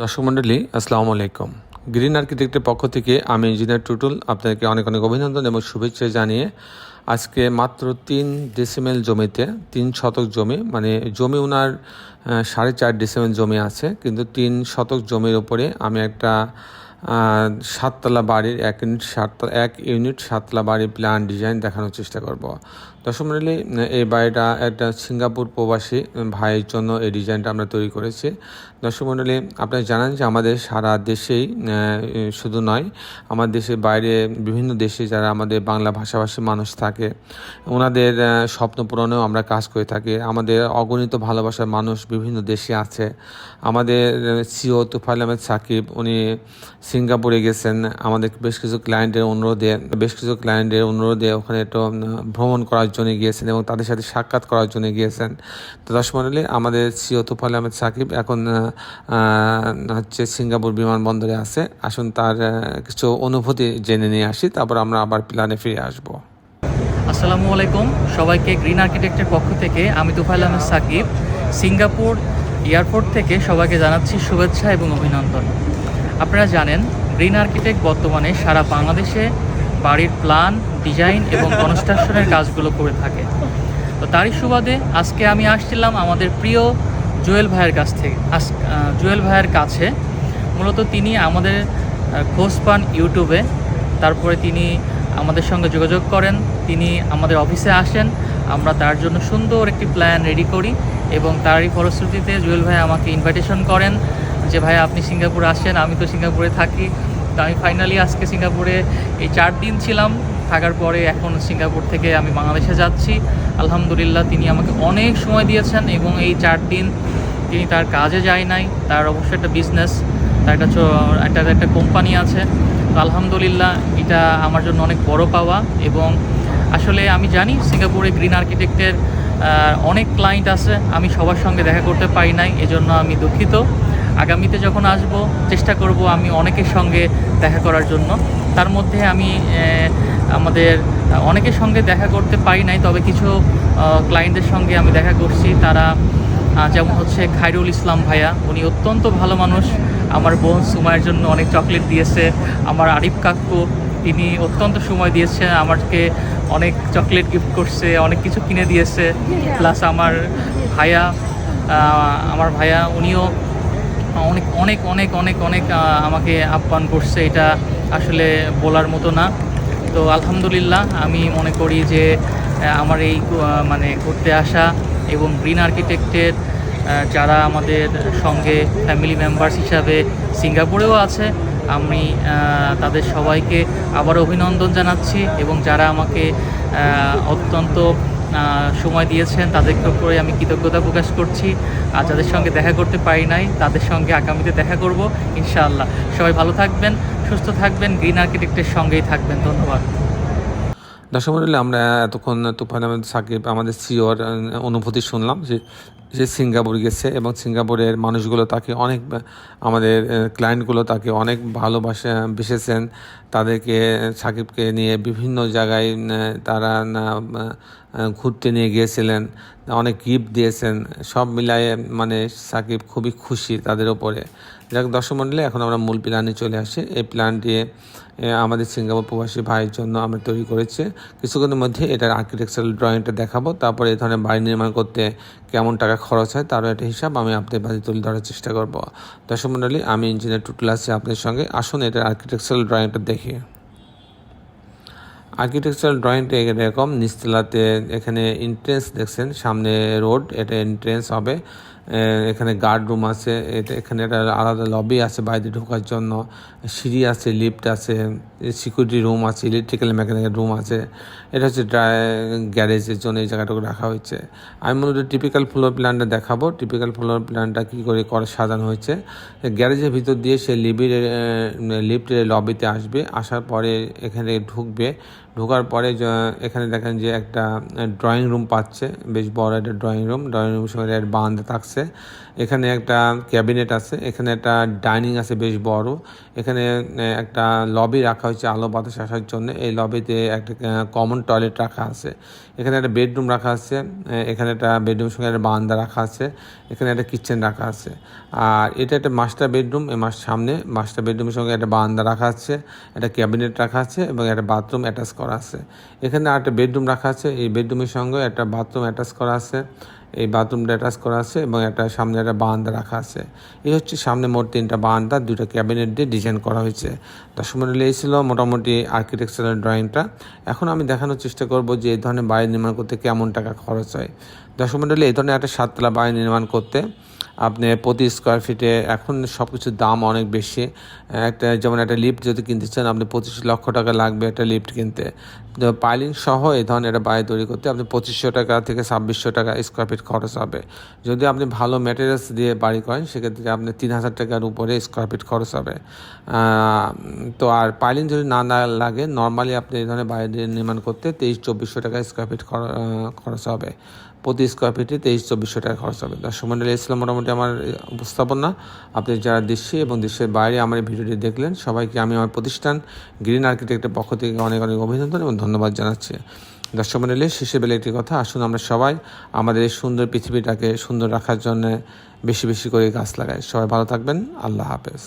দর্শক মণ্ডলী, আসসালামু আলাইকুম। গ্রিন আর্কিটেক্টের পক্ষ থেকে আমি ইঞ্জিনিয়ার টুটুল আপনাকে অনেক অনেক অভিনন্দন এবং শুভেচ্ছা জানিয়ে আজকে মাত্র তিন ডিসিমেল জমিতে, তিন শতক জমি মানে জমি ওনার সাড়ে চার ডিসিমেল জমি আছে, কিন্তু তিন শতক জমির ওপরে আমি একটা সাততলা বাড়ির এক ইউনিট সাততলা, এক ইউনিট সাততলা বাড়ির প্ল্যান ডিজাইন দেখানোর চেষ্টা করব। দর্শক মণ্ডলী এই বাড়িটা একটা সিঙ্গাপুর প্রবাসী ভাইয়ের জন্য এই ডিজাইনটা আমরা তৈরি করেছি। দর্শক মণ্ডলী আপনারা জানেন যে আমাদের সারা দেশেই শুধু নয় আমার দেশের বাইরে বিভিন্ন দেশে যারা আমাদের বাংলা ভাষাভাষী মানুষ থাকে, ওনাদের স্বপ্ন পূরণেও আমরা কাজ করে থাকি। আমাদের অগণিত ভালোবাসার মানুষ বিভিন্ন দেশে আছে। আমাদের সিও তুফাইল আহমেদ সাকিব, উনি সিঙ্গাপুরে গেছেন, আমাদের বেশ কিছু ক্লায়েন্টের অনুরোধে বেশ কিছু ক্লায়েন্টের অনুরোধে ওখানে একটু ভ্রমণ করার জন্য গিয়েছেন এবং তাদের সাথে সাক্ষাৎ করার জন্য গিয়েছেন। তো দশ মন্ডলে, আমাদের সিও তুফাইল আহমেদ সাকিব এখন হচ্ছে সিঙ্গাপুর বিমানবন্দরে আছে। আসুন তার কিছু অনুভূতি জেনে নিয়ে আসি, তারপর আমরা আবার প্ল্যানে ফিরে আসব। আসসালামু আলাইকুম, সবাইকে গ্রিন আর্কিটেক্টের পক্ষ থেকে আমি তুফাইল আহমেদ সাকিব। সিঙ্গাপুর এয়ারপোর্ট থেকে সবাইকে জানাচ্ছি শুভেচ্ছা এবং অভিনন্দন। আপনারা জানেন, গ্রিন আর্কিটেক্ট বর্তমানে সারা বাংলাদেশে বাড়ির প্ল্যান, ডিজাইন এবং কনস্ট্রাকশনের কাজগুলো করে থাকে। তো তারই সুবাদে আজকে আমি আসছিলাম আমাদের প্রিয় জুয়েল ভাইয়ের কাছ থেকে আজ জুয়েল ভাইয়ের কাছে। মূলত তিনি আমাদের খোঁজ পান ইউটিউবে। তারপরে তিনি আমাদের সঙ্গে যোগাযোগ করেন। তিনি আমাদের অফিসে আসেন। আমরা তার জন্য সুন্দর একটি প্ল্যান রেডি করি এবং তারই ফলশ্রুতিতে জুয়েল ভাই আমাকে ইনভাইটেশন করেন। যে ভাই, আপনি সিঙ্গাপুর আসেন আমি তো সিঙ্গাপুরে থাকি। তো আমি ফাইনালি আজকে সিঙ্গাপুরে এই চার দিন ছিলাম। থাকার পরে এখন সিঙ্গাপুর থেকে আমি বাংলাদেশে যাচ্ছি। আলহামদুলিল্লাহ, তিনি আমাকে অনেক সময় দিয়েছেন এবং এই চার দিন তিনি তার কাজে যায় নাই। তার অবশ্যই একটা বিজনেস তার একটা একটা একটা কোম্পানি আছে। তো আলহামদুলিল্লাহ, এটা আমার জন্য অনেক বড় পাওয়া এবং আসলে আমি জানি সিঙ্গাপুরে গ্রিন আর্কিটেক্টের অনেক ক্লায়েন্ট আছে। আমি সবার সঙ্গে দেখা করতে পারি নাই, এজন্য আমি দুঃখিত। আগামীতে যখন আসব, চেষ্টা করব আমি অনেকের সঙ্গে দেখা করার জন্য। তার মধ্যে আমি আমাদের, অনেকের সঙ্গে দেখা করতে পারি নাই, তবে কিছু ক্লায়েন্টদের সঙ্গে আমি দেখা করছি। তারা যেমন হচ্ছে খাইরুল ইসলাম ভাইয়া, উনি অত্যন্ত ভালো মানুষ। আমার বোন সুমায়ের জন্য অনেক চকলেট দিয়েছে। আমার আরিফ কাকু, তিনি অত্যন্ত সময় দিয়েছে আমাকে অনেক চকলেট গিফট করছে, অনেক কিছু কিনে দিয়েছে। প্লাস আমার ভাইয়া আমার ভাইয়া, উনিও অনেক অনেক অনেক অনেক অনেক আমাকে আহ্বান করছে। এটা আসলে বলার মতো না। তো আলহামদুলিল্লাহ, আমি মনে করি যে আমার এই মানে ঘুরতে আসা এবং গ্রিন আর্কিটেক্টের যারা আমাদের সঙ্গে ফ্যামিলি মেম্বার্স হিসাবে সিঙ্গাপুরেও আছে, আমি তাদের সবাইকে আবার অভিনন্দন জানাচ্ছি এবং যারা আমাকে অত্যন্ত সময় দিয়েছেন তাদেরকে উপরে আমি কৃতজ্ঞতা প্রকাশ করছি। আর যাদের সঙ্গে দেখা করতে পারি নাই, তাদের সঙ্গে আগামীতে দেখা করব, ইনশাআল্লাহ। সবাই ভালো থাকবেন, সুস্থ থাকবেন, গ্রিন আর্কিটেক্টের সঙ্গেই থাকবেন। ধন্যবাদ। দর্শক আমরা এতক্ষণ তুফান আহমেদ সাকিব, আমাদের সিওর অনুভূতি শুনলাম যে সে সিঙ্গাপুর গেছে এবং সিঙ্গাপুরের মানুষগুলো তাকে অনেক, আমাদের ক্লায়েন্টগুলো তাকে অনেক ভালোবাসে, বেসেছেন। তাদেরকে, সাকিবকে নিয়ে বিভিন্ন জায়গায় তারা ঘুরতে নিয়ে গিয়েছিলেন, অনেক গিফট দিয়েছেন। সব মিলায়ে মানে সাকিব খুবই খুশি তাদের ওপরে যাক দর্শক মণ্ডলী এখন আমরা মূল প্ল্যানে চলে আসি। এই প্ল্যানটি আমাদের সিঙ্গাপুর প্রবাসী ভাইয়ের জন্য আমরা তৈরি করেছি। কিছুক্ষণের মধ্যে এটার আর্কিটেকচারাল ড্রয়িংটা দেখাবো। তারপরে এই ধরনের বাড়ি নির্মাণ করতে কেমন টাকা খরচ হয়, তারও একটা হিসাব আমি আপনাদের মাঝে তুলে ধরার চেষ্টা করব। দর্শক আমি ইঞ্জিনিয়ার টুটুল আছি আপনাদের সঙ্গে। আসুন এটা আর্কিটেকচারাল ড্রয়িংটা দেখি। আর্কিটেকচারাল ড্রয়িংটা এরকম, নিচতলাতে এখানে এন্ট্রেন্স দেখছেন, সামনে রোড এটা এন্ট্রেন্স হবে। এখানে গার্ড রুম আছে, এটা এখানে একটা আলাদা লবি আছে বাইরে ঢোকার জন্য। সিঁড়ি আছে লিফট আছে সিকিউরিটি রুম আছে ইলেকট্রিক্যাল মেকানিক্যাল রুম আছে। এটা হচ্ছে ড্রাই গ্যারেজের জন্য এই জায়গাটুকু রাখা হয়েছে। আমি মূলত টিপিক্যাল ফ্লোর প্ল্যানটা দেখাবো। টিপিক্যাল ফ্লোর প্ল্যানটা কী করে করে, সাজানো হয়েছে। গ্যারেজের ভিতর দিয়ে সে লিবির লিফটের লবিতে আসবে। আসার পরে এখানে ঢুকবে। ঢোকার পরে এখানে দেখেন যে একটা ড্রয়িং রুম পাচ্ছে। বেশ বড় একটা ড্রয়িং রুম ড্রয়িং রুম সঙ্গে একটা বারান্দা থাকছে এখানে একটা ক্যাবিনেট আছে, এখানে একটা ডাইনিং আছে বেশ বড়। এখানে একটা লবি রাখা হয়েছে আলো বাতাস আসার জন্য। এই লবিতে একটা কমন টয়লেট রাখা আছে। এখানে একটা বেডরুম রাখা আছে এখানে একটা বেডরুম সঙ্গে একটা বারান্দা রাখা আছে, এখানে একটা কিচেন রাখা আছে। আর এটা একটা মাস্টার বেডরুম এই মাস সামনে মাস্টার বেডরুমের সঙ্গে একটা বারান্দা রাখা আছে, একটা ক্যাবিনেট রাখা আছে এবং একটা বাথরুম অ্যাটাচ করা আছে। এখানে একটা বেডরুম রাখা আছে, এই বেডরুমের সঙ্গে একটা বাথরুম অ্যাটাচ করা আছে। এই বাথরুমটা অ্যাটাচ করা আছে এবং একটা সামনে একটা বারান্দা রাখা আছে। এই হচ্ছে সামনে মোট তিনটা বারান্দা দুটো ক্যাবিনেট দিয়ে ডিজাইন করা হয়েছে। দর্শক মন্ডলী ছিল মোটামুটি আর্কিটেকচারের ড্রয়িংটা এখন আমি দেখানোর চেষ্টা করব যে এই ধরনের বাড়ি নির্মাণ করতে কেমন টাকা খরচ হয়। দর্শক এই ধরনের একটা সাততলা বাড়ি নির্মাণ করতে আপনি প্রতি স্কোয়ার ফিটে এখন সব কিছুর দাম অনেক বেশি। একটা যেমন একটা লিফট যদি কিনতে চান, আপনি পঁচিশ লক্ষ টাকা লাগবে একটা লিফট কিনতে। পাইলিং সহ এই ধরনের একটা বাড়ি তৈরি করতে আপনি পঁচিশশো টাকা থেকে ছাব্বিশশো টাকা স্কোয়ার ফিট খরচ হবে। যদি আপনি ভালো ম্যাটেরিয়ালস দিয়ে বাড়ি করেন, সেক্ষেত্রে আপনি তিন হাজার টাকার উপরে স্কোয়ার ফিট খরচ হবে। তো আর পাইলিং যদি না না লাগে নর্মালি আপনি এই ধরনের বাড়ি নির্মাণ করতে তেইশ, চব্বিশশো টাকা স্কোয়ার ফিট খরচ হবে। প্রতি স্কোয়ার ফিটে তেইশ চব্বিশশো টাকা খরচ হবে। দর্শক মন্ডলী ইসলাম মোটামুটি আমার উপস্থাপনা। আপনি যারা দেশে এবং দেশের বাইরে আমার এই ভিডিওটি দেখলেন, সবাইকে আমি আমার প্রতিষ্ঠান গ্রিন আর্কিটেক্টের পক্ষ থেকে অনেক অনেক অভিনন্দন এবং ধন্যবাদ জানাচ্ছি। দর্শক মন্ডলী শেষে বেলে একটি কথা, আসুন আমরা সবাই আমাদের এই সুন্দর পৃথিবীটাকে সুন্দর রাখার জন্য বেশি বেশি করে গাছ লাগাই। সবাই ভালো থাকবেন, আল্লাহ হাফেজ।